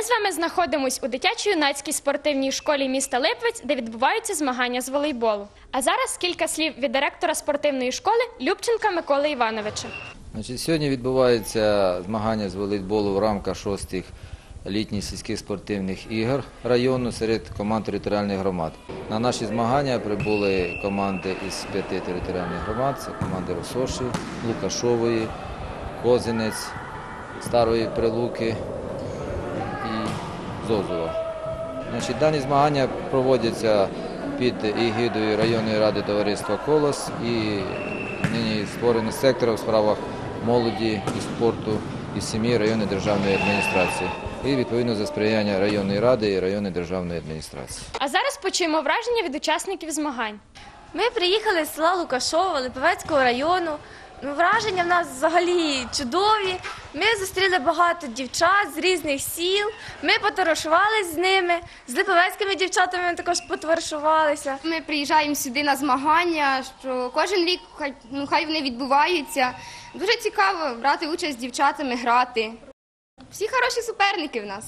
вами знаходимось у дитячо-юнацькій спортивній школі міста Липвець, де відбуваються змагання з волейболу. А зараз кілька слів від директора спортивної школи Любченка Миколи Івановича. Значить, сьогодні відбуваються змагання з волейболу в рамках шостих літніх сільських спортивних ігор району серед команд територіальних громад. На наші змагання прибули команди із п'яти територіальних громад. Це команди Росоші, Лукашової, Козинець, Старої Прилуки Зозула. Значить, дані змагання проводяться під егідою районної ради товариства Колос і нині створений сектор у справах молоді і спорту і сім'ї районної державної адміністрації. І відповідно за сприяння районної ради і районної державної адміністрації. А зараз почуємо враження від учасників змагань. Ми приїхали з села Лукашова Липовецького району. Ну, Враження в нас взагалі чудові. Ми зустріли багато дівчат з різних сіл. Ми потаришувалися з ними. З липовецькими дівчатами ми також потаришувалися. Ми приїжджаємо сюди на змагання, що кожен рік хай, ну, хай вони відбуваються. Дуже цікаво брати участь з дівчатами, грати. Всі хороші суперники в нас.